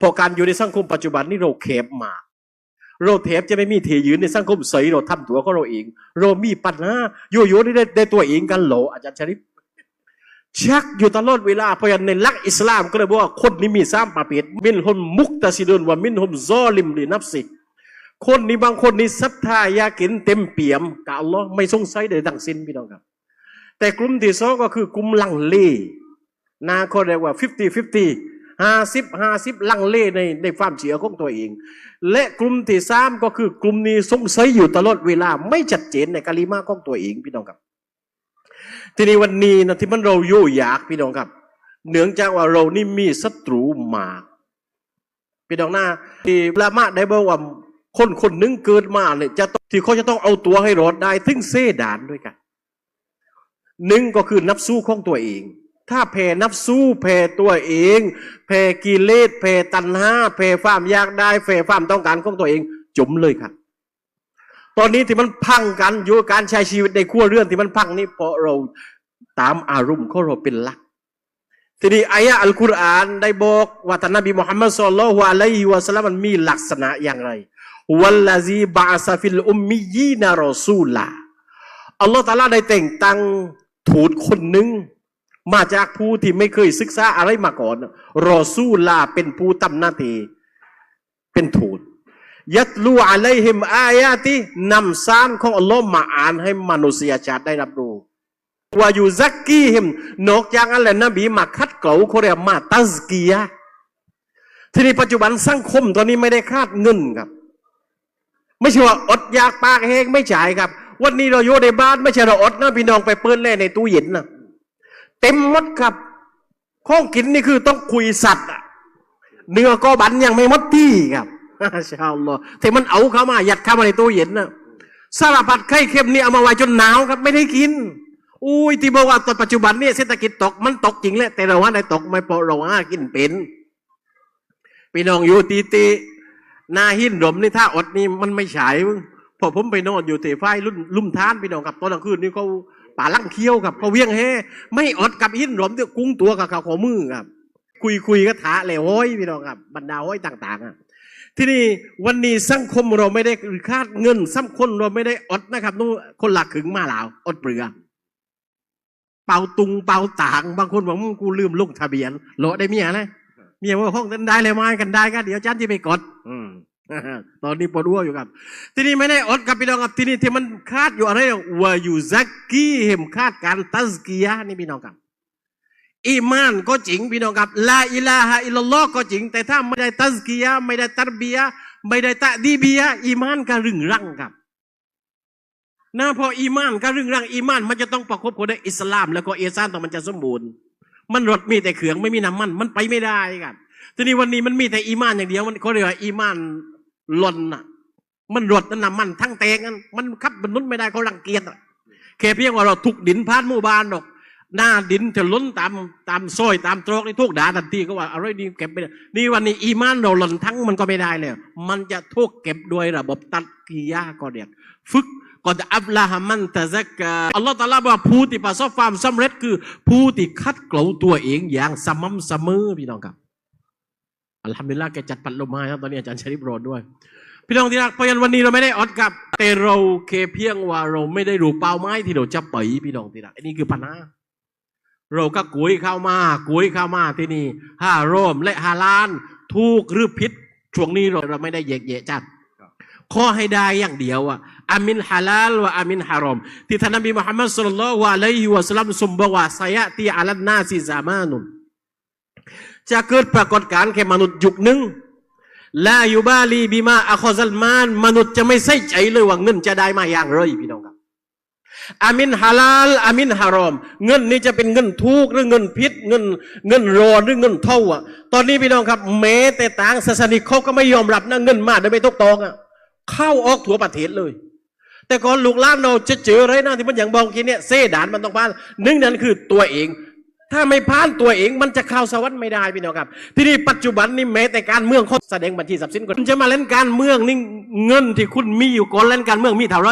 พอการอยู่ในสังคมปัจจุบันนี่เราแคบมา เราเทปจะไม่มีเทยืนในสังคมใสเราทำตัวของเราเอง เรามีปัญหาโยโย่นี่ได้ได้ตัวเองกันเหรออาจารย์ชริปชักอยู่ตลอดเวลาเพราะฉะนั้นในหลักอิสลามก็เลยบอกว่าคนนี้มีสามประเภทมินฮุมมุกตะซิดุนว่ามินฮุมซอลิมลีนับสิคนนี้บางคนนี่ศรัทธายากเห็นเต็มเปี่ยมกับอัลลอฮ์ไม่สงสัยใดทั้งสิ้นพี่น้องครับ แต่กลุ่มที่สองก็คือกลุ่มลังเลนาเขาเรียกว่า 50 50 ห้าสิบห้าสิบลังเลในในความเชื่อของตัวเอง และกลุ่มที่สามก็คือกลุ่มนี้สงสัยอยู่ตลอดเวลาไม่ชัดเจนในกาลิมาของตัวเองพี่น้องครับ ทีนี้วันนี้นะที่มันเราโยอยากพี่น้องครับ เนื่องจากว่าเรานี่มีศัตรูมากพี่น้องหน้าที่ละมาได้บอกว่าคนคนหนึงเกิดมาเนี่ยจะต้องที่เขาจะต้องเอาตัวให้รอดได้ถึงเสดานด้วยกันหนึ่งก็คือนับสู้ของตัวเอง ถ้าแพ้นับสู้แพ้ตัวเองแพ้กิเลสแพ้ตัณหาแพ้ความอยากได้แพ้ความต้องการของตัวเองจมเลยครับตอนนี้ที่มันพังกันอยู่การใช้ชีวิตในขั้วเรื่องที่มันพังนี่เพราะเราตามอารมณ์ของเราเป็นหลักทีนี้อายะอัลกุรอานได้บอกว่าท่านนบีมุฮัมมัดสุลลัลลอฮุอะลัยฮิวะสัลลัมมันมีลักษณะอย่างไรวัลลาซีบาซาฟิลอุมมียีนารอซูลาอัลลอฮฺตาลาได้แต่งตั้งทูตคนหนึ่ง มาจากผู้ที่ไม่เคยศึกษาอะไรมาก่อน รอซูลาเป็นผู้ตำหน้าที่เป็นทูตยัตลูอะลัยฮิมอายาตินำซานของอัลลอฮ์มาอ่านให้มนุษยชาติได้รับรู้ว่าอยู่ซักกีฮิมนอกจากนั้นแหละนบีมาคัดเกลาเขาเรียกมาตัสกียะทีนี้ปัจจุบันสังคมตอนนี้ไม่ได้คาดเงินครับ ไม่ใช่ว่าอดอยากปากแห้งไม่จ่ายครับ วันนี้เราอยู่ในบ้านไม่ใช่เราอดนะพี่น้องไปเปิ้ลแล่ในตู้เย็นนะ เต็มหมดครับ ของกินนี่คือต้องคุยสัตว์อะเนื้อก็บันยังไม่หมดที่ครับชาอัลลอฮ์แต่มันเอาเข้ามายัดเข้ามาในตู้เย็นนะสารพัดไข่เค็มนี่เอามาไว้จนหนาวครับ ไม่ได้กิน อุ้ยที่บอกว่าตอนปัจจุบันเนี่ยเศรษฐกิจตกมันตกจริงแหละแต่เราว่าได้ตกไม่เพราะเราหากินเป็นพี่น้องอยู่ตีตีหนาหินรมนี่ถ้าอดนี่มันไม่ฉายมึงพอผมไปนอนอยู่เตะไฟรุ่นลุ่มท้านพี่น้องกับตอนกลางคืนนี่เขา ป่าลั่งเคี้ยวกับเขาเวียงแห่ไม่อดกับหินรมเดี๋ยวกุ้งตัวกับเขาขอมือครับ คุยคุยก็ถาเลยโอ้ยพี่น้องครับบรรดาโอ้ยต่างๆอะที่นี่วันนี้สังคมเราไม่ได้คาดเงินสังคมเราไม่ได้อดนะครับนู่คนหลักขึงมาแล้วอดเปลือกเป่าตุงเป่าต่างบางคนบอกมึงกูลืมลงทะเบียนโหลได้เมียอะเมียว่าห้องนั้นได้เลยไมากันได้ก็เดี๋ยวจันที่ไปกด ตอนนี้ปวดหัวอยู่ครับ ที่นี่ไม่ได้อดกับพี่น้องครับที่นี่ที่มันคาดอยู่อะไรว่าอยู่ซักกี้เห็มคาดการตัสกียะนี่พี่น้องครับอีมานก็จริงพี่น้องครับลาอิลาฮะอิลลัลลอฮ์ก็จริง แต่ถ้าไม่ได้ตัสกียะไม่ได้ตัรบียะไม่ได้ตะดีบียะอีมานก็รึงรังครับนะพออีมานก็รึงรังอีมาน มันจะต้องประกอบกับด้วยอิสลาม แล้วก็เอซานต้องมันจะสมบูรณ์ มันรถมีแต่เขืองไม่มีน้ำมัน มันไปไม่ได้ครับทีนี้วันนี้มันมีแต่อีมานอย่างเดียวมันเขาเรียกว่าอีมาน หล่นน่ะ มันรถนั่นน้ำมันทั้งแตงนั่นมันขับบรรนุนไม่ได้เขารังเกียจอะแค่เพียงว่าเราทุกดินพานมู่บ้านดอก หน้าดินจะล้นตามตามซอยตามตรอกนี่ทุกด่าทันทีก็ว่าอะไรนี่เก็บไม่ได้นี่วันนี้อีมานเราหล่นทั้งมันก็ไม่ได้เลยมันจะทุกเก็บด้วยระบบตัดกิยาก็เรียกฝึกก็จะอับลาฮมันตะซักกาอัลลอฮฺตะอาลาบอกว่าผู้ที่ประสบความสำเร็จคือ ผู้ที่คัดเกลาตัวเองอย่างสม่ำเสมอพี่น้องครับ อัลฮัมดุลิลละแกจัดปัดลมมาครับตอนนี้อาจารย์ชริปโรดด้วย พี่น้องที่รักเพราะฉะนั้นวันนี้เราไม่ได้อดกับ แต่เราเคเพียงว่าเราไม่ได้รู้เป้าหมายที่เราจะไปพี่น้องที่รักอันนี้คือปัญหาเราก็กุยเข้ามากุยเข้ามาที่นี่ห้าโรมและฮาลานถูกหรือผิดช่วงนี้เราเราไม่ได้แยกแยะจัดข้อให้ได้อย่างเดียวอะอามินฮาลาลว่าอามินฮารอมที่ท่านนบีมุฮัมมัดสุลลัลลอฮุอะลัยฮิวะสลลัมทรงบอกว่าสยะตีอาลันนาซิซามานุน จะเกิดปรากฏการณ์แค่มนุษย์ยุคหนึ่งลายูบาลีบิมาอัคอซัลมาน มนุษย์จะไม่ใส่ใจเลยว่าเงินจะได้มาอย่างไรพี่น้องครับอามินฮาลาลอามินฮารอม เงินนี้จะเป็นเงินทุกหรือเงินพิษ เงินเงินรอหรือเงินเท่าอะ ตอนนี้พี่น้องครับแม้แต่ต่างศาสนิกเขาก็ไม่ยอมรับนะเงินมาได้ไม่ตกตองอะเข้าออกทั่วประเทศเลย แต่ก่อนลูกหล้านเราจะเจออะไรนะที่มันอย่างบอกกี้เนี่ยเสดานมันต้องผ่านหนึ่งนั้นคือตัวเอง ถ้าไม่ผ่านตัวเองมันจะเข้าสวรรค์ไม่ได้พี่น้องครับ ที่นี่ปัจจุบันนี่แม้แต่การเมืองเขาแสดงบัญชีทรัพย์สินก่อนคุณจะมาเล่นการเมืองนี่เงินที่คุณมีอยู่ก่อนเล่นการเมืองมีเท่าไร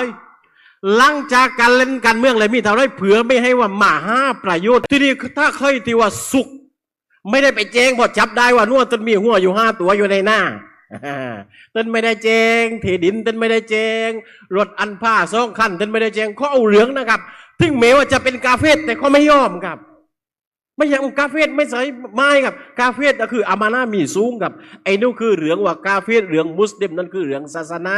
หลังจากการเล่นการเมืองอะไรมีเท่าไรเผื่อไม่ให้ว่ามาห้าประโยชน์ ที่นี่ถ้าเคยที่ว่าสุข ไม่ได้ไปแจ้งพอจับได้ว่านัวต้นมีหัวอยู่ห้าตัวอยู่ในหน้าต้นไม่ได้แจ้งเทดินต้นไม่ได้แจ้งรถอันผ้าสองคันต้นไม่ได้แจ้งเขาเอาเหลืองนะครับถึงแม้ว่าจะเป็นกาเฟสแต่เขาไม่ยอมครับ ไม่อย่างกาเฟสไม่ใส่ไม่ครับ กาเฟสก็คืออามานามีสูงครับไอ้นู่นคือเหลืองว่ากาเฟสเหลืองมุสลิมนั่นคือเหลืองศาสนา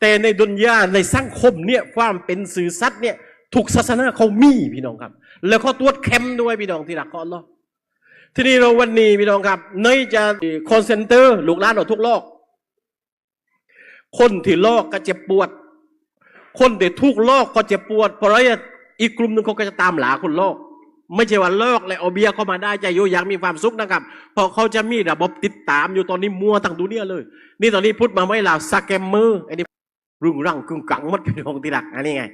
แต่ในดุนยาในสังคมเนี่ยความเป็นสื่อสัตว์เนี่ยถูกศาสนาเขามีพี่น้องครับ แล้วเขาตรวจเข้มด้วยพี่น้องที่รักขออัลลอฮ์ทีนี้เราวันนี้พี่น้องครับเนจะคอนเซนเตอร์ลูกหลานเราทุกโลก คนที่ลอกก็เจ็บปวด คนที่ทุกลอกก็เจ็บปวด เพราะอะไรอีกกลุ่มหนึ่งเขาก็จะตามหลาคนลอก ไม่ใช่ว่าลกแล้วเอาเบียเข้ามาได้ใจอยู่อยากมีความสุขนะครับพอเขาจะมีระบบติดตามอยู่ตอนนี้มัวตั้งดูเนี่ยเลย นี่ตอนนี้พูดมาไม่ลาวสแกมเมอร์อันนี้รุงรังกึ่งกังมัดพี่น้องที่รักอันนี้ไง